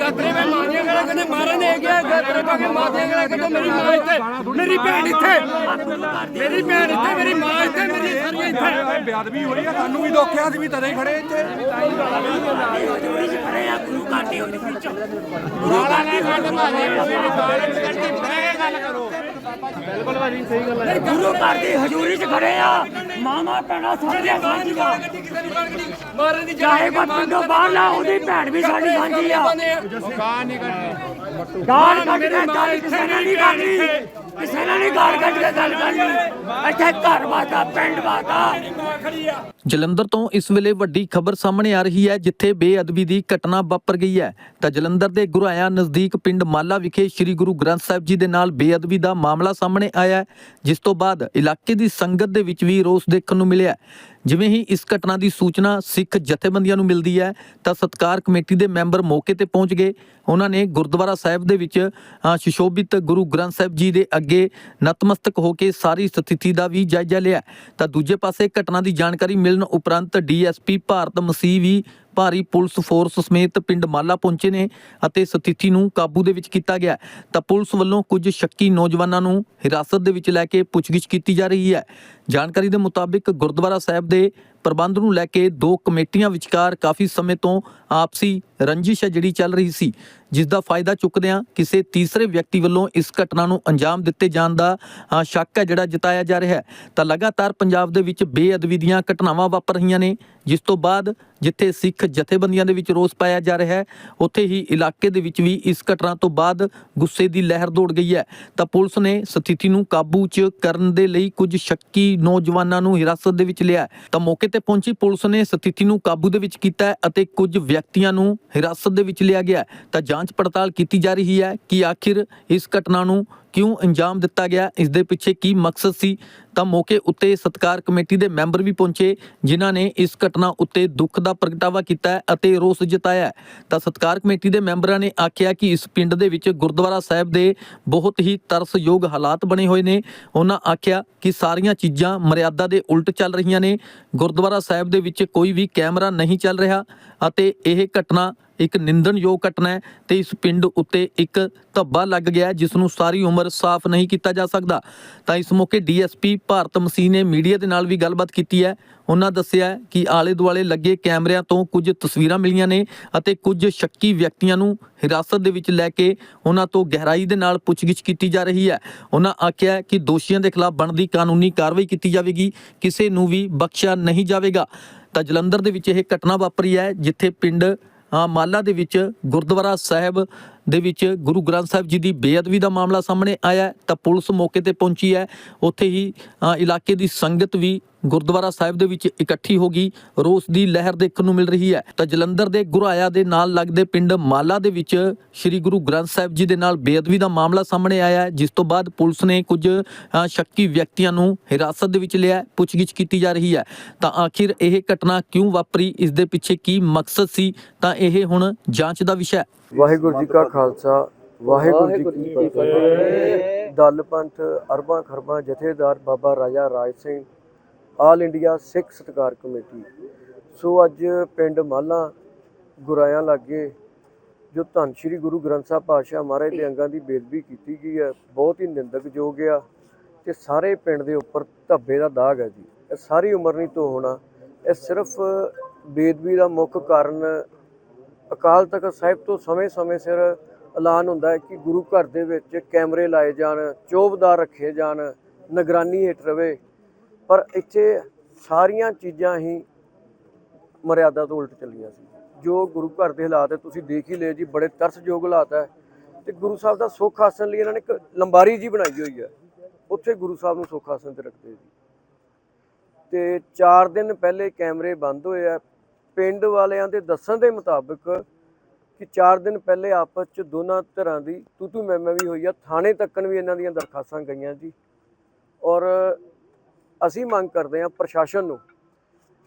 ਗਾਤਰੇ ਮੈਂ ਮਾਰੀਆਂ ਗਲਾ ਕਹਿੰਦੇ ਮਾਰਨ ਦੇ ਗਿਆ ਗਾਤਰੇ ਪਾ ਕੇ ਮਾਰੀਆਂ ਗਲਾ ਕਹਿੰਦੇ ਮੇਰੀ ਮਾਂ ਇੱਥੇ ਮੇਰੀ ਭੈਣ ਇੱਥੇ ਮੇਰੀ ਭੈਣ ਇੱਥੇ ਮੇਰੀ ਮਾਂ ਇੱਥੇ ਮੇਰੀ ਸਾਰੀਆਂ ਇੱਥੇ। ਬੇਅਦਬੀ ਹੋਈ ਆ ਸਾਨੂੰ ਵੀ ਦੋਖਿਆ ਸੀ ਵੀ ਤਦੇ ਖੜੇ ਇੱਥੇ। ਨਹੀਂ ਗੁਰੂ ਘਰ ਦੀ ਹਜ਼ੂਰੀ 'ਚ ਖੜੇ ਆ। ਮਾਮਾ ਭੈਣਾਂ ਸਾਡੀਆਂ ਸਾਂਝੀਆਂ। ਮਾਰਨ ਦੀ ਚਾਹੇ ਕੋਈ ਪਿੰਡੋਂ ਬਾਹਰ ਨਾ ਉਹਦੀ ਭੈਣ ਵੀ ਸਾਡੀ ਸਾਂਝੀ ਆ। ਗਾਲ ਕੱਢ ਕੇ ਗੱਲ ਕਿਸੇ ਨੇ ਨਹੀਂ ਕਰਨੀ ਕਿਸੇ ਨੇ ਨਹੀਂ ਗਾਲ ਕੱਢ ਕੇ ਗੱਲ ਕਰਨੀ। ਇੱਥੇ ਘਰ ਵਾਦਾ ਪਿੰਡ ਵਾਦਾ ਜਲੰਧਰ ਤੋਂ ਇਸ ਵੇਲੇ ਵੱਡੀ ਖਬਰ ਸਾਹਮਣੇ ਆ ਰਹੀ ਹੈ ਜਿੱਥੇ ਬੇਅਦਬੀ ਦੀ ਘਟਨਾ ਵਾਪਰ ਗਈ ਹੈ। ਤਾਂ ਜਲੰਧਰ ਦੇ ਗੁਰਾਇਆ ਨਜ਼ਦੀਕ ਪਿੰਡ ਮਾਲਾ ਵਿਖੇ ਸ੍ਰੀ ਗੁਰੂ ਗ੍ਰੰਥ ਸਾਹਿਬ ਜੀ ਦੇ ਨਾਲ ਬੇਅਦਬੀ ਦਾ ਮਾਮਲਾ ਸਾਹਮਣੇ ਆਇਆ ਜਿਸ ਤੋਂ ਬਾਅਦ ਇਲਾਕੇ ਦੀ ਸੰਗਤ ਦੇ ਵਿੱਚ ਵੀ ਰੋਸ ਦੇਖਣ ਨੂੰ ਮਿਲਿਆ। ਜਿਵੇਂ ਹੀ ਇਸ ਘਟਨਾ ਦੀ ਸੂਚਨਾ ਸਿੱਖ ਜਥੇਬੰਦੀਆਂ ਨੂੰ ਮਿਲਦੀ ਹੈ ਤਾਂ ਸਤਕਾਰ ਕਮੇਟੀ ਦੇ ਮੈਂਬਰ ਮੌਕੇ ਤੇ ਪਹੁੰਚ ਗਏ। ਉਹਨਾਂ ਨੇ ਗੁਰਦੁਆਰਾ ਸਾਹਿਬ ਦੇ ਵਿੱਚ ਅ, ਸੁਸ਼ੋਭਿਤ ਗੁਰੂ ਗ੍ਰੰਥ ਸਾਹਿਬ ਜੀ ਦੇ ਅੱਗੇ ਨਤਮਸਤਕ ਹੋ ਕੇ ਸਾਰੀ ਸਥਿਤੀ ਦਾ ਵੀ ਜਾਇਜ਼ਾ ਲਿਆ। ਤਾਂ ਦੂਜੇ ਪਾਸੇ ਘਟਨਾ ਦੀ ਜਾਣਕਾਰੀ ਮਿਲਣ ਉਪਰੰਤ ਡੀਐਸਪੀ ਭਾਰਤ ਮਸੀਹ ਵੀ ਭਾਰੀ ਪੁਲਿਸ ਫੋਰਸ ਸਮੇਤ ਪਿੰਡ ਮਾਲਾ ਪਹੁੰਚੇ ਨੇ ਅਤੇ ਸਥਿਤੀ ਨੂੰ ਕਾਬੂ ਦੇ ਵਿੱਚ ਕੀਤਾ ਗਿਆ। ਤਾਂ ਪੁਲਿਸ ਵੱਲੋਂ ਕੁਝ ਸ਼ੱਕੀ ਨੌਜਵਾਨਾਂ ਨੂੰ ਹਿਰਾਸਤ ਦੇ ਵਿੱਚ ਲੈ ਕੇ ਪੁੱਛਗਿੱਛ ਕੀਤੀ ਜਾ ਰਹੀ ਹੈ। ਜਾਣਕਾਰੀ ਦੇ ਮੁਤਾਬਿਕ ਗੁਰਦੁਆਰਾ ਸਾਹਿਬ ਦੇ ਪ੍ਰਬੰਧ ਨੂੰ ਲੈ ਕੇ ਦੋ ਕਮੇਟੀਆਂ ਵਿਚਕਾਰ ਕਾਫੀ ਸਮੇਂ ਤੋਂ ਆਪਸੀ ਰੰਜਿਸ਼ ਹੈ ਜਿਹੜੀ ਚੱਲ ਰਹੀ ਸੀ ਜਿਸ ਦਾ ਫਾਇਦਾ ਚੁੱਕਦਿਆਂ ਕਿਸੇ ਤੀਸਰੇ ਵਿਅਕਤੀ ਵੱਲੋਂ ਇਸ ਘਟਨਾ ਨੂੰ ਅੰਜਾਮ ਦਿੱਤੇ ਜਾਣ ਦਾ ਸ਼ੱਕ ਹੈ ਜਿਹੜਾ ਜਤਾਇਆ ਜਾ ਰਿਹਾ ਹੈ। ਤਾਂ ਲਗਾਤਾਰ ਪੰਜਾਬ ਦੇ ਵਿੱਚ ਬੇਅਦਬੀ ਦੀਆਂ ਘਟਨਾਵਾਂ ਵਾਪਰ ਰਹੀਆਂ ਨੇ, ਜਿਸ ਤੋਂ ਬਾਅਦ ਜਿੱਥੇ ਸਿੱਖ ਜਥੇਬੰਦੀਆਂ ਦੇ ਵਿੱਚ ਰੋਸ ਪਾਇਆ ਜਾ ਰਿਹਾ ਹੈ, ਉੱਥੇ ਹੀ ਇਲਾਕੇ ਦੇ ਵਿੱਚ ਵੀ ਇਸ ਘਟਨਾ ਤੋਂ ਬਾਅਦ ਗੁੱਸੇ ਦੀ ਲਹਿਰ ਦੌੜ ਗਈ ਹੈ। ਤਾਂ ਪੁਲਿਸ ਨੇ ਸਥਿਤੀ ਨੂੰ ਕਾਬੂ 'ਚ ਕਰਨ ਦੇ ਲਈ ਕੁਝ ਸ਼ੱਕੀ ਨੌਜਵਾਨਾਂ ਨੂੰ ਹਿਰਾਸਤ ਦੇ ਵਿੱਚ ਲਿਆ ਤਾਂ ਮੌਕੇ ਤੇ ਪਹੁੰਚੀ ਪੁਲਿਸ ਨੇ ਸਥਿਤੀ ਨੂੰ ਕਾਬੂ ਦੇ ਵਿੱਚ ਕੀਤਾ ਹੈ ਅਤੇ ਕੁਝ ਵਿਅਕਤੀਆਂ ਨੂੰ ਹਿਰਾਸਤ ਦੇ ਵਿੱਚ ਲਿਆ ਗਿਆ ਤਾਂ ਜਾਂਚ ਪੜਤਾਲ ਕੀਤੀ ਜਾ ਰਹੀ ਹੈ ਕਿ ਆਖਿਰ ਇਸ ਘਟਨਾ ਨੂੰ ਕਿਉਂ ਅੰਜਾਮ ਦਿੱਤਾ ਗਿਆ? ਇਸ ਦੇ ਪਿੱਛੇ ਕੀ ਮਕਸਦ ਸੀ? ਤਾਂ ਮੌਕੇ ਉੱਤੇ ਸਤਕਾਰ ਕਮੇਟੀ ਦੇ ਮੈਂਬਰ ਵੀ ਪਹੁੰਚੇ, ਜਿਨ੍ਹਾਂ ਨੇ ਇਸ ਘਟਨਾ ਉੱਤੇ ਦੁੱਖ ਦਾ ਪ੍ਰਗਟਾਵਾ ਕੀਤਾ ਅਤੇ ਰੋਸ ਜਤਾਇਆ ਤਾਂ ਸਤਕਾਰ ਕਮੇਟੀ ਦੇ ਮੈਂਬਰਾਂ ਨੇ ਆਖਿਆ ਕਿ ਇਸ ਪਿੰਡ ਦੇ ਵਿੱਚ ਗੁਰਦੁਆਰਾ ਸਾਹਿਬ ਦੇ ਬਹੁਤ ਹੀ ਤਰਸਯੋਗ ਹਾਲਾਤ ਬਣੇ ਹੋਏ ਨੇ। ਉਹਨਾਂ ਆਖਿਆ ਕਿ ਸਾਰੀਆਂ ਚੀਜ਼ਾਂ ਮਰਿਆਦਾ ਦੇ ਉਲਟ ਚੱਲ ਰਹੀਆਂ ਨੇ। ਗੁਰਦੁਆਰਾ ਸਾਹਿਬ ਦੇ ਵਿੱਚ ਕੋਈ ਵੀ ਕੈਮਰਾ ਨਹੀਂ ਚੱਲ ਰਿਹਾ ਅਤੇ ਇਹ ਘਟਨਾ ਇੱਕ ਨਿੰਦਣਯੋਗ ਘਟਨਾ ਹੈ ਤੇ ਇਸ ਪਿੰਡ ਉੱਤੇ ਇੱਕ ਧੱਬਾ ਲੱਗ ਗਿਆ ਜਿਸ ਨੂੰ ਸਾਰੀ ਉਮਰ ਸਾਫ਼ ਨਹੀਂ ਕੀਤਾ ਜਾ ਸਕਦਾ। ਤਾਂ ਇਸ ਮੌਕੇ ਡੀਐਸਪੀ ਭਾਰਤ ਮਸੀਹ ਨੇ ਮੀਡੀਆ ਦੇ ਨਾਲ ਵੀ ਗੱਲਬਾਤ ਕੀਤੀ ਹੈ। ਉਹਨਾਂ ਦੱਸਿਆ ਕਿ ਆਲੇ ਦੁਆਲੇ ਲੱਗੇ ਕੈਮਰਿਆਂ ਤੋਂ ਕੁਝ ਤਸਵੀਰਾਂ ਮਿਲੀਆਂ ਨੇ ਅਤੇ ਕੁਝ ਸ਼ੱਕੀ ਵਿਅਕਤੀਆਂ ਨੂੰ ਹਿਰਾਸਤ ਦੇ ਵਿੱਚ ਲੈ ਕੇ ਉਹਨਾਂ ਤੋਂ ਗਹਿਰਾਈ ਦੇ ਨਾਲ ਪੁੱਛਗਿੱਛ ਕੀਤੀ ਜਾ ਰਹੀ ਹੈ। ਉਹਨਾਂ ਆਖਿਆ ਕਿ ਦੋਸ਼ੀਆਂ ਦੇ ਖਿਲਾਫ ਬਣਦੀ ਕਾਨੂੰਨੀ ਕਾਰਵਾਈ ਕੀਤੀ ਜਾਵੇਗੀ, ਕਿਸੇ ਨੂੰ ਵੀ ਬਖਸ਼ਿਆ ਨਹੀਂ ਜਾਵੇਗਾ। ਤਾਂ ਜਲੰਧਰ ਦੇ ਵਿੱਚ ਇਹ ਘਟਨਾ ਵਾਪਰੀ ਹੈ, ਜਿੱਥੇ ਪਿੰਡ ਮਾਲਾ ਦੇ ਵਿੱਚ, ਗੁਰਦੁਆਰਾ ਸਾਹਿਬ ਦੇ ਵਿੱਚ ਗੁਰੂ ਗ੍ਰੰਥ ਸਾਹਿਬ ਜੀ ਦੀ ਬੇਅਦਬੀ ਦਾ ਮਾਮਲਾ ਸਾਹਮਣੇ ਆਇਆ ਤਾਂ ਪੁਲਿਸ ਮੌਕੇ ਤੇ ਪਹੁੰਚੀ ਹੈ। ਉੱਥੇ ਹੀ ਇਲਾਕੇ ਦੀ ਸੰਗਤ ਵੀ ਗੁਰਦੁਆਰਾ ਸਾਹਿਬ ਦੇ ਵਿੱਚ ਇਕੱਠੀ ਹੋ ਗਈ। ਰੋਸ ਦੀ ਲਹਿਰ ਦੇਖਣ ਨੂੰ ਮਿਲ ਰਹੀ ਹੈ। ਤਾਂ ਜਲੰਧਰ ਦੇ ਗੁਰਾਇਆ ਦੇ ਨਾਲ ਲੱਗਦੇ ਪਿੰਡ ਮਾਲਾ ਦੇ ਵਿੱਚ ਸ੍ਰੀ ਗੁਰੂ ਗ੍ਰੰਥ ਸਾਹਿਬ ਜੀ ਦੇ ਨਾਲ ਬੇਅਦਬੀ ਦਾ ਮਾਮਲਾ ਸਾਹਮਣੇ ਆਇਆ ਹੈ ਜਿਸ ਤੋਂ ਬਾਅਦ ਪੁਲਿਸ ਨੇ ਕੁਝ ਸ਼ੱਕੀ ਵਿਅਕਤੀਆਂ ਨੂੰ ਹਿਰਾਸਤ ਦੇ ਵਿੱਚ ਲਿਆ ਪੁੱਛਗਿੱਛ ਕੀਤੀ ਜਾ ਰਹੀ ਹੈ। ਤਾਂ ਆਖਿਰ ਇਹ ਘਟਨਾ ਕਿਉਂ ਵਾਪਰੀ? ਇਸ ਦੇ ਪਿੱਛੇ ਕੀ ਮਕਸਦ ਸੀ? ਤਾਂ ਇਹ ਹੁਣ ਜਾਂਚ ਦਾ ਵਿਸ਼ਾ ਹੈ। ਵਾਹਿਗੁਰੂ ਜੀ ਕਾ ਖਾਲਸਾ ਵਾਹਿਗੁਰੂ ਜੀ ਕੀ ਫਤਿਹ। ਦਲ ਪੰਥ ਅਰਬਾਂ ਖਰਬਾਂ ਜਥੇਦਾਰ ਬਾਬਾ ਰਾਜਾ ਰਾਜ ਸਿੰਘ ਆਲ ਇੰਡੀਆ ਸਿੱਖ ਸਤਕਾਰ ਕਮੇਟੀ। ਸੋ ਅੱਜ ਪਿੰਡ ਮਾਲਾ ਗੁਰਾਇਆਂ ਲਾਗੇ ਜੋ ਧੰਨ ਸ਼੍ਰੀ ਗੁਰੂ ਗ੍ਰੰਥ ਸਾਹਿਬ ਪਾਤਸ਼ਾਹ ਮਹਾਰਾਜ ਦੇ ਅੰਗਾਂ ਦੀ ਬੇਦਬੀ ਕੀਤੀ ਗਈ ਹੈ, ਬਹੁਤ ਹੀ ਨਿੰਦਕਯੋਗ ਆ ਤੇ ਸਾਰੇ ਪਿੰਡ ਦੇ ਉੱਪਰ ਧੱਬੇ ਦਾ ਦਾਗ ਹੈ ਜੀ। ਇਹ ਸਾਰੀ ਉਮਰ ਨਹੀਂ ਤੋਂ ਹੋਣਾ। ਇਹ ਸਿਰਫ ਬੇਦਬੀ ਦਾ ਮੁੱਖ ਕਾਰਨ ਅਕਾਲ ਤਖਤ ਸਾਹਿਬ ਤੋਂ ਸਮੇਂ-ਸਮੇਂ ਸਿਰ ਐਲਾਨ ਹੁੰਦਾ ਹੈ ਕਿ ਗੁਰੂ ਘਰ ਦੇ ਵਿੱਚ ਕੈਮਰੇ ਲਾਏ ਜਾਣ, ਚੋਬਦਾਰ ਰੱਖੇ ਜਾਣ, ਨਿਗਰਾਨੀ ਹੇਠ ਰਵੇ। ਪਰ ਇੱਥੇ ਸਾਰੀਆਂ ਚੀਜ਼ਾਂ ਹੀ ਮਰਿਆਦਾ ਤੋਂ ਉਲਟ ਚੱਲੀਆਂ ਸੀ। ਜੋ ਗੁਰੂ ਘਰ ਦੇ ਹਾਲਾਤ ਹੈ, ਤੁਸੀਂ ਦੇਖ ਹੀ ਲਏ ਜੀ, ਬੜੇ ਤਰਸਯੋਗ ਹਾਲਾਤ ਹੈ। ਤੇ ਗੁਰੂ ਸਾਹਿਬ ਦਾ ਸੁੱਖ ਆਸਣ ਲਈ ਇਹਨਾਂ ਨੇ ਇੱਕ ਲੰਬਾਰੀ ਜੀ ਬਣਾਈ ਹੋਈ ਹੈ। ਉੱਥੇ ਗੁਰੂ ਸਾਹਿਬ ਨੂੰ ਸੁੱਖ ਆਸਣ ਤੇ ਰੱਖਦੇ ਜੀ ਤੇ 4 ਦਿਨ ਪਹਿਲੇ ਕੈਮਰੇ ਬੰਦ ਹੋਏ ਆ ਪਿੰਡ ਵਾਲਿਆਂ ਦੇ ਦੱਸਣ ਦੇ ਮੁਤਾਬਕ ਕਿ 4 ਦਿਨ ਪਹਿਲੇ ਆਪਸ ਚ ਦੋਨਾਂ ਧਿਰਾਂ ਦੀ ਤੂ ਤੂ ਮੈਂ ਵੀ ਹੋਈ ਆ। ਥਾਣੇ ਤੱਕਣ ਵੀ ਇਹਨਾਂ ਦੀਆਂ ਦਰਖਾਸਤਾਂ ਗਈਆਂ ਜੀ। ਔਰ ਅਸੀਂ ਮੰਗ ਕਰਦੇ ਹਾਂ ਪ੍ਰਸ਼ਾਸਨ ਨੂੰ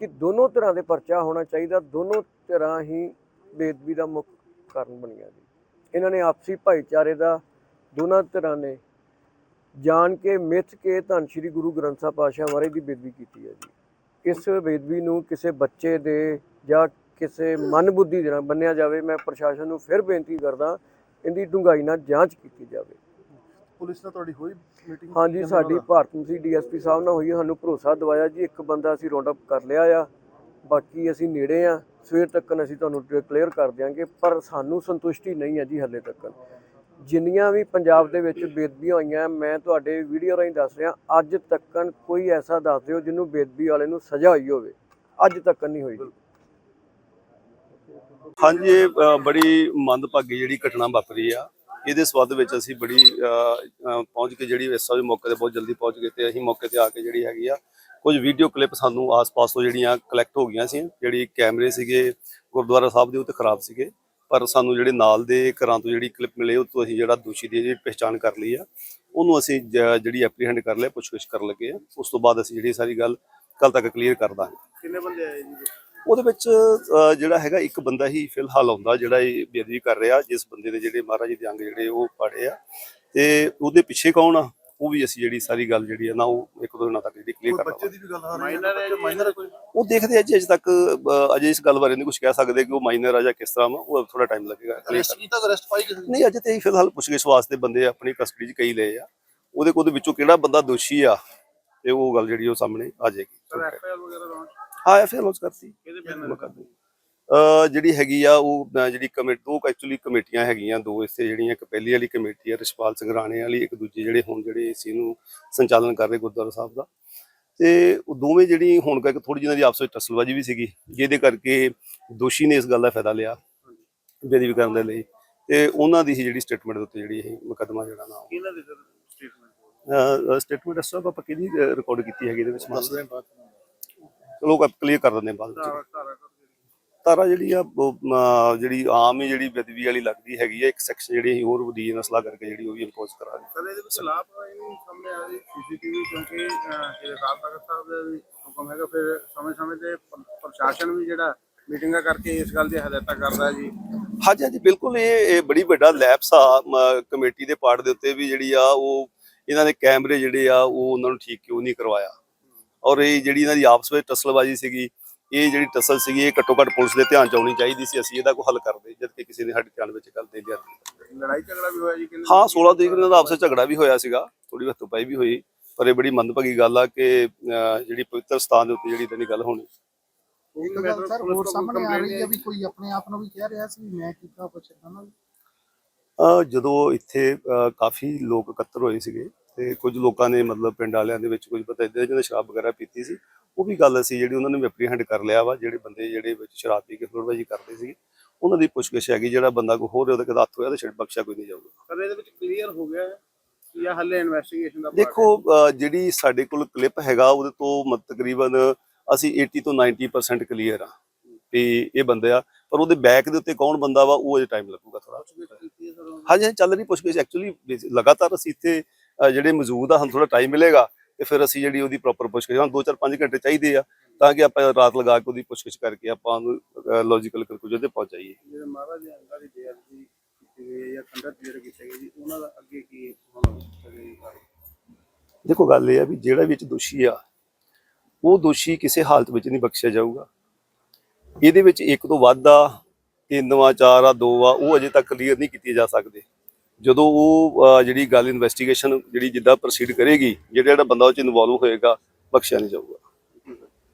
ਕਿ ਦੋਨੋਂ ਧਿਰਾਂ ਦੇ ਪਰਚਾ ਹੋਣਾ ਚਾਹੀਦਾ, ਦੋਨੋਂ ਧਿਰਾਂ ਹੀ ਬੇਦਬੀ ਦਾ ਮੁੱਖ ਕਾਰਨ ਬਣਿਆ ਜੀ। ਇਹਨਾਂ ਨੇ ਆਪਸੀ ਭਾਈਚਾਰੇ ਦਾ ਦੋਨਾਂ ਧਿਰਾਂ ਨੇ ਜਾਣ ਕੇ, ਮਿੱਥ ਕੇ ਧੰਨ ਸ਼੍ਰੀ ਗੁਰੂ ਗ੍ਰੰਥ ਸਾਹਿਬ ਪਾਤਸ਼ਾਹ ਮਹਾਰਾਜ ਦੀ ਬੇਦਬੀ ਕੀਤੀ ਹੈ ਜੀ। ਇਸ ਬੇਦਬੀ ਨੂੰ ਕਿਸੇ ਬੱਚੇ ਦੇ ਜਾਂ ਕਿਸੇ ਮਨਬੁੱਧੀ ਦੇ ਨਾਲ ਬੰਨਿਆ ਜਾਵੇ, ਮੈਂ ਪ੍ਰਸ਼ਾਸਨ ਨੂੰ ਫਿਰ ਬੇਨਤੀ ਕਰਦਾ, ਇਹਦੀ ਡੂੰਘਾਈ ਨਾਲ ਜਾਂਚ ਕੀਤੀ ਜਾਵੇ। ਪੁਲਿਸ ਨਾਲ ਤੁਹਾਡੀ ਹੋਈ ਮੀਟਿੰਗ ਹਾਂਜੀ ਸਾਡੀ ਭਾਰਤ ਸੀ ਡੀਐਸਪੀ ਸਾਹਿਬ ਨਾਲ ਹੋਈ ਸਾਨੂੰ ਭਰੋਸਾ ਦਵਾਇਆ ਜੀ ਇੱਕ ਬੰਦਾ ਅਸੀਂ ਰੌਂਡ ਅਪ ਕਰ ਲਿਆ ਆ ਬਾਕੀ ਅਸੀਂ ਨੇੜੇ ਆ ਸਵੇਰ ਤੱਕ ਅਸੀਂ ਤੁਹਾਨੂੰ ਕਲੀਅਰ ਕਰ ਦਿਆਂਗੇ ਪਰ ਸਾਨੂੰ ਸੰਤੁਸ਼ਟੀ ਨਹੀਂ ਹੈ ਜੀ ਹੱਲੇ ਤੱਕ ਜਿੰਨੀਆਂ ਵੀ ਪੰਜਾਬ ਦੇ ਵਿੱਚ ਬੇਦਬੀਆਂ ਹੋਈਆਂ ਮੈਂ ਤੁਹਾਡੇ ਵੀਡੀਓ ਰਾਹੀਂ ਦੱਸ ਰਿਹਾ ਅੱਜ ਤੱਕ ਕੋਈ ਐਸਾ ਦੱਸ ਦਿਓ ਜਿਹਨੂੰ ਬੇਦਬੀ ਵਾਲੇ ਨੂੰ ਸਜ਼ਾ ਹੋਈ ਹੋਵੇ। ਅੱਜ ਤੱਕ ਨਹੀਂ ਹੋਈ ਹਾਂਜੀ ਬੜੀ ਮੰਦਭਾਗੀ ਜਿਹੜੀ ਘਟਨਾ ਵਾਪਰੀ ਆ ਇਹਦੇ ਸਬੰਧ ਵਿੱਚ ਅਸੀਂ ਬੜੀ ਪਹੁੰਚ ਕੇ ਜਿਹੜੀ ਇਸ ਸਮੇਂ ਮੌਕੇ ਤੇ ਬਹੁਤ ਜਲਦੀ ਪਹੁੰਚ ਗਏ ਤੇ ਅਸੀਂ ਮੌਕੇ ਤੇ ਆ ਕੇ ਜਿਹੜੀ ਹੈਗੀ ਆ, ਕੁਝ ਵੀਡੀਓ ਕਲਿੱਪ ਸਾਨੂੰ ਆਸ-ਪਾਸ ਤੋਂ ਜਿਹੜੀਆਂ ਕਲੈਕਟ ਹੋ ਗਈਆਂ ਸੀ, ਜਿਹੜੀ ਕੈਮਰੇ ਸੀਗੇ, ਗੁਰਦੁਆਰਾ ਸਾਹਿਬ ਦੇ ਉੱਤੇ ਖਰਾਬ ਸੀਗੇ, ਪਰ ਸਾਨੂੰ ਜਿਹੜੇ ਨਾਲ ਦੇ ਘਰਾਂ ਤੋਂ ਜਿਹੜੀ ਕਲਿੱਪ ਮਿਲੇ, ਉਹ ਤੋਂ ਅਸੀਂ ਜਿਹੜਾ ਦੋਸ਼ੀ ਦੀ ਜਿਹੜੀ ਪਛਾਣ ਕਰ ਲਈ ਆ, ਉਹਨੂੰ ਅਸੀਂ ਜਿਹੜੀ ਐਪਰੀਹੈਂਡ ਕਰ ਲਿਆ, ਪੁੱਛਗਿੱਛ ਕਰਨ ਲੱਗੇ ਆ, ਉਸ ਤੋਂ ਬਾਅਦ ਅਸੀਂ ਜਿਹੜੀ ਸਾਰੀ ਗੱਲ ਕੱਲ ਤੱਕ ਕਲੀਅਰ ਕਰ ਦਾਂਗੇ। ਕਿੰਨੇ ਬੰਦੇ ਆਏ ਜੀ? ਉਹਦੇ ਵਿੱਚ ਜਿਹੜਾ ਹੈਗਾ ਇੱਕ ਬੰਦਾ ਹੀ ਫਿਲਹਾਲ ਆਉਂਦਾ ਜਿਹੜਾ ਇਹ ਬੇਅਦਬੀ ਕਰ ਰਿਹਾ ਜਿਸ ਬੰਦੇ ਦੇ ਜਿਹੜੇ ਮਹਾਰਾਜ ਦੇ ਅੰਗ ਜਿਹੜੇ ਉਹ ਪੜੇ ਆ। ਤੇ ਉਹਦੇ ਪਿੱਛੇ ਕੌਣ ਆ? ਉਹ ਵੀ ਅਸੀਂ ਜਿਹੜੀ ਸਾਰੀ ਗੱਲ ਜਿਹੜੀ ਆ ਨਾ ਉਹ ਇੱਕ ਦੋ ਦਿਨਾਂ ਤੱਕ ਜਿਹੜੀ ਕਲੀਅਰ ਕਰ ਬੱਚੇ ਦੀ ਵੀ ਗੱਲ ਆ ਰਹੀ ਹੈ ਮਾਈਨਰ ਹੈ ਕੋਈ? ਉਹ ਦੇਖਦੇ ਆ ਜੀ ਅਜੇ ਤੱਕ ਅਜੇ ਇਸ ਗੱਲ ਬਾਰੇ ਨਹੀਂ ਕੁਝ ਕਹਿ ਸਕਦੇ ਕਿ ਉਹ ਮਾਈਨਰ ਆ ਜਾਂ ਕਿਸ ਤਰ੍ਹਾਂ ਵਾ ਉਹ ਥੋੜਾ ਟਾਈਮ ਲੱਗੇਗਾ ਅਰੈਸਟ। ਕੀਤਾ ਅਰੈਸਟ ਪਾਈ ਕਿਸੇ ਨਹੀਂ ਅਜੇ ਤੇ ਹੀ ਫਿਲਹਾਲ ਪੁੱਛਗਿੱਛ ਵਾਸਤੇ ਬੰਦੇ ਆਪਣੀ ਕਸਟਡੀ 'ਚ ਕਈ ਲਏ ਆ। ਉਹਦੇ ਉਹਦੇ ਵਿੱਚੋਂ ਕਿਹੜਾ ਬੰਦਾ ਦੋਸ਼ੀ ਆ ਤੇ ਉਹ ਗੱਲ ਜਿਹੜੀ ਉਹ ਸਾਹਮਣੇ ਆ ਜਾਏਗੀ। ਐਫਆਈਆਰ ਵਗੈਰਾ ਲਾਉਣ ਹਾਂ ਐਫਆਈਆਰ ਲੌਂਚ ਕਰਤੀ। ਕਿਹਦੇ ਜਿਹੜੀ ਹੈਗੀ ਆ ਉਹ ਜਿਹੜੀ ਕਮੇਟੀ ਦੋ ਐਕਚੁਅਲੀ ਕਮੇਟੀਆਂ ਹੈਗੀਆਂ ਦੋ ਇੱਥੇ ਜਿਹੜੀਆਂ ਇੱਕ ਪਹਿਲੀ ਵਾਲੀ ਕਮੇਟੀ ਆ ਰਿਸ਼ਪਾਲ ਸਿੰਘ ਰਾਣੇ ਵਾਲੀ ਇੱਕ ਦੂਜੀ ਜਿਹੜੇ ਹੁਣ ਜਿਹੜੇ ਇਸ ਨੂੰ ਸੰਚਾਲਨ ਕਰ ਰਹੇ ਗੁਰਦੁਆਰਾ ਸਾਹਿਬ ਦਾ। ਤੇ ਉਹ ਦੋਵੇਂ ਜਿਹੜੀ ਹੁਣ ਕਰਕੇ ਥੋੜੀ ਜਿਹੀ ਦੀ ਆਪਸ ਵਿੱਚ ਟਸਲਬਾਜੀ ਵੀ ਸੀਗੀ ਜਿਹਦੇ ਕਰਕੇ ਦੋਸ਼ੀ ਨੇ ਇਸ ਗੱਲ ਦਾ ਫਾਇਦਾ ਲਿਆ ਬੇਦਬੀ ਕਰਨ ਦੇ ਲਈ। ਤੇ ਉਹਨਾਂ ਦੀ ਹੀ ਜਿਹੜੀ ਸਟੇਟਮੈਂਟ ਦੇ ਉੱਤੇ ਜਿਹੜੀ ਇਹ ਮੁਕੱਦਮਾ ਜਿਹੜਾ ਨਾ ਕਿਹਨਾਂ ਦੇ ਸਟੇਟਮੈਂਟ ਸਟੇਟਮੈਂਟ ਇਸ ਆਪਾਂ ਕਿਹਦੀ ਰਿਕਾਰਡ ਕੀਤੀ ਹੈਗੀ ਇਹਦੇ ਵਿੱਚ। ਦੱਸ ਦੇ ਬਾਅਦ ਚਲੋ ਕਲੀਅਰ ਕਰ ਦਿੰਦੇ ਬਾਅਦ ਵਿੱਚ। ਕਰ ਤਾਰਾ ਜਿਹੜੀ ਆ ਜਿਹੜੀ ਆਮ ਹੀ ਜਿਹੜੀ ਬਦਵੀ ਵਾਲੀ ਲੱਗਦੀ ਹੈਗੀ ਆ ਇੱਕ ਸੈਕਸ਼ਨ ਜਿਹੜੀ ਅਸੀਂ ਹੋਰ ਵਧੀ ਨਸਲਾ ਕਰਕੇ ਜਿਹੜੀ ਉਹ ਵੀ ਇੰਪੋਜ਼ ਕਰਾਂਗੇ। ਸਰ ਇਹਦੇ ਵਿੱਚ ਲਾਭ ਨਹੀਂ ਸਾਹਮਣੇ ਆ ਰਹੀ ਸੀਸੀਟੀਵੀ ਕਿਉਂਕਿ ਇਹ ਅਕਾਲ ਤਖਤ ਸਾਹਿਬ ਦਾ ਵੀ ਹੁਕਮ ਹੈਗਾ ਫਿਰ ਸਮੇਂ-ਸਮੇਂ ਤੇ ਪ੍ਰਸ਼ਾਸਨ ਵੀ ਜਿਹੜਾ ਮੀਟਿੰਗਾਂ ਕਰਕੇ ਇਸ ਗੱਲ ਦੀ ਹਦਾਇਤਾਂ ਕਰਦਾ ਜੀ। ਹਾਂਜੀ ਹਾਂਜੀ ਬਿਲਕੁਲ ਇਹ ਇਹ ਬੜੀ ਵੱਡਾ ਲੈਪਸ ਆ ਕਮੇਟੀ ਦੇ ਪਾਰਟ ਦੇ ਉੱਤੇ ਵੀ ਜਿਹੜੀ ਆ ਉਹ ਇਹਨਾਂ ਦੇ ਕੈਮਰੇ ਜਿਹੜੇ ਆ ਉਹ ਉਹਨਾਂ ਨੂੰ ਠੀਕ ਕਿਉਂ ਨਹੀਂ ਕਰਵਾਇਆ? ਔਰ ਇਹ ਜਿਹੜੀ ਇਹਨਾਂ ਦੀ ਆਪਸ ਵਿੱਚ ਟਸਲਬਾਜੀ ਸੀਗੀ ਇਹ ਜਿਹੜੀ ਟਸਲ ਸੀਗੀ ਇਹ ਘੱਟੋ ਘੱਟ ਪੁਲਿਸ ਦੇ ਧਿਆਨ ਚ ਆਉਣੀ ਚਾਹੀਦੀ ਸੀ। ਅਸੀਂ ਇਹਦਾ ਕੋਈ ਹੱਲ ਕਰਦੇ ਜਦ ਕਿ ਕਿਸੇ ਨੇ ਸਾਡੇ ਧਿਆਨ ਵਿੱਚ ਗੱਲ ਦੇ ਲਿਆਂਦੀ ਲੜਾਈ ਝਗੜਾ ਵੀ ਹੋਇਆ ਜੀ ਕਿੰਨੇ ਹਾਂ 16 ਤਰੀਕ ਨੂੰ ਆਪਸ ਵਿੱਚ ਝਗੜਾ ਵੀ ਹੋਇਆ ਸੀਗਾ। ਥੋੜੀ ਹੱਥੋਂ ਪਾਈ ਵੀ ਹੋਈ ਪਰ ਇਹ ਬੜੀ ਮੰਦਭਾਗੀ ਗੱਲ ਆ ਕਿ ਜਿਹੜੀ ਪਵਿੱਤਰ ਸਥਾਨ ਦੇ ਉੱਤੇ ਜਿਹੜੀ ਇਦਾਂ ਦੀ ਗੱਲ ਹੋਣੀ। ਇੱਕ ਗੱਲ ਸਰ ਹੋਰ ਸਾਹਮਣੇ ਆ ਰਹੀ ਹੈ ਵੀ ਕੋਈ ਆਪਣੇ ਆਪ ਨੂੰ ਵੀ ਕਹਿ ਰਿਹਾ ਸੀ ਵੀ ਮੈਂ ਕੀਤਾ ਕੁਛ ਏਦਾਂ ਦਾ ਵੀ। ਅਹ ਜਦੋਂ ਇੱਥੇ ਕਾਫੀ ਲੋਕ ਇਕੱਤਰ ਹੋਏ ਸੀਗੇ ਤੇ ਕੁਝ ਲੋਕਾਂ ਨੇ ਮਤਲਬ ਪਿੰਡ ਵਾਲਿਆਂ ਦੇ ਵਿੱਚ ਕੁਝ ਪਤਾ ਇਦਾਂ ਜਿਹਨੇ ਸ਼ਰਾਬ ਵਗੈਰਾ ਪੀਤੀ ਸੀ ਉਹ ਵੀ ਗੱਲ ਅਸੀਂ ਜਿਹੜੀ ਉਹਨਾਂ ਨੇ ਵੀ ਐਪਰੀਹੈਂਡ ਕਰ ਲਿਆ ਵਾ ਜਿਹੜੇ ਬੰਦੇ ਜਿਹੜੇ ਵਿੱਚ ਸ਼ਰਾਬ ਪੀ ਕੇ ਫਲੋਰਬਾਜੀ ਕਰਦੇ ਸੀ ਉਹਨਾਂ ਦੀ ਪੁੱਛਗਿੱਛ ਹੈਗੀ ਜਿਹੜਾ ਬੰਦਾ ਕੋਈ ਹੋਰ ਉਹਦਾ ਕਿਦਾ ਹੱਥ ਹੋਇਆ ਤਾਂ ਛੱਡ ਬਖਸ਼ਿਆ ਕੋਈ ਨਹੀਂ ਜਾਊਗਾ। ਸਰ ਇਹਦੇ ਵਿੱਚ ਕਲੀਅਰ ਹੋ ਗਿਆ ਹੈ ਜਾਂ ਹੱਲੇ ਇਨਵੈਸਟੀਗੇਸ਼ਨ ਦਾ ਦੇਖੋ ਜਿਹੜੀ ਸਾਡੇ ਕੋਲ ਕਲਿੱਪ ਹੈਗਾ ਉਹਦੇ ਤੋਂ ਤਕਰੀਬਨ ਅਸੀਂ 80 ਤੋਂ 90% ਕਲੀਅਰ ਆ ਵੀ ਇਹ ਬੰਦੇ ਆ ਪਰ ਉਹਦੇ ਬੈਕ ਦੇ ਉੱਤੇ ਕੌਣ ਬੰਦਾ ਵਾ ਉਹ ਅਜੇ ਟਾਈਮ ਲੱਗੂਗਾ ਥੋੜਾ? ਹਾਂਜੀ ਚੱਲ ਰਹੀ ਪੁੱਛਗਿੱਛ ਐਕਚੁਅਲੀ ਲਗਾਤਾਰ ਅਸੀਂ ਇੱਥੇ ਜਿਹੜੇ ਮੌਜੂਦ ਆ ਸਾਨੂੰ ਥੋੜਾ ਟਾਈਮ ਮਿਲੇਗਾ ਤੇ ਫਿਰ ਅਸੀਂ ਜਿਹੜੀ ਉਹਦੀ ਪ੍ਰੋਪਰ ਪੁੱਛਗਿੱਛ ਹਾਂ 2-4 5 ਘੰਟੇ ਚਾਹੀਦੇ ਆ ਤਾਂ ਕਿ ਆਪਾਂ ਰਾਤ ਲਗਾ ਕੇ ਉਹਦੀ ਪੁੱਛਗਿੱਛ ਕਰਕੇ ਆਪਾਂ ਉਹਨੂੰ ਲੌਜੀਕਲ ਕੰਕਲੂਜਨ ਤੇ ਪਹੁੰਚਾਈਏ ਜਿਹੜੇ ਮਹਾਰਾਜ ਦੇ ਅੰਗਾਂ ਦੀ ਬੇਅਦਬੀ ਕੀਤੀ ਗਈ ਹੈ ਜਾਂ ਖੰਡਤ ਜਿਹੜੇ ਕੀਤੇ ਗਏ ਜੀ ਉਹਨਾਂ ਦਾ ਅੱਗੇ ਕੀ ਹੋਣਾ ਚਾਹੀਦਾ? ਦੇਖੋ ਗੱਲ ਇਹ ਆ ਵੀ ਜਿਹੜਾ ਵਿੱਚ ਦੋਸ਼ੀ ਆ ਉਹ ਦੋਸ਼ੀ ਕਿਸੇ ਹਾਲਤ ਵਿੱਚ ਨਹੀਂ ਬਖਸ਼ਿਆ ਜਾਊਗਾ। ਇਹਦੇ ਵਿੱਚ ਇੱਕ ਤੋਂ ਵੱਧ ਆ ਤਿੰਨ ਵਾ ਚਾਰ ਆ ਦੋ ਆ ਉਹ ਅਜੇ ਤੱਕ ਕਲੀਅਰ ਨਹੀਂ ਕੀਤੀ ਜਾ ਸਕਦੇ। ਜਦੋਂ ਉਹ ਜਿਹੜੀ ਗੱਲ ਇਨਵੈਸਟੀਗੇਸ਼ਨ ਜਿਹੜੀ ਜਿੱਦਾਂ ਪ੍ਰੋਸੀਡ ਕਰੇਗੀ, ਜਿਹੜਾ ਜਿਹੜਾ ਬੰਦਾ ਉਹ ਚ ਇਨਵੋਲਵ ਹੋਏਗਾ, ਬਖਸ਼ਿਆ ਨਹੀਂ ਜਾਊਗਾ।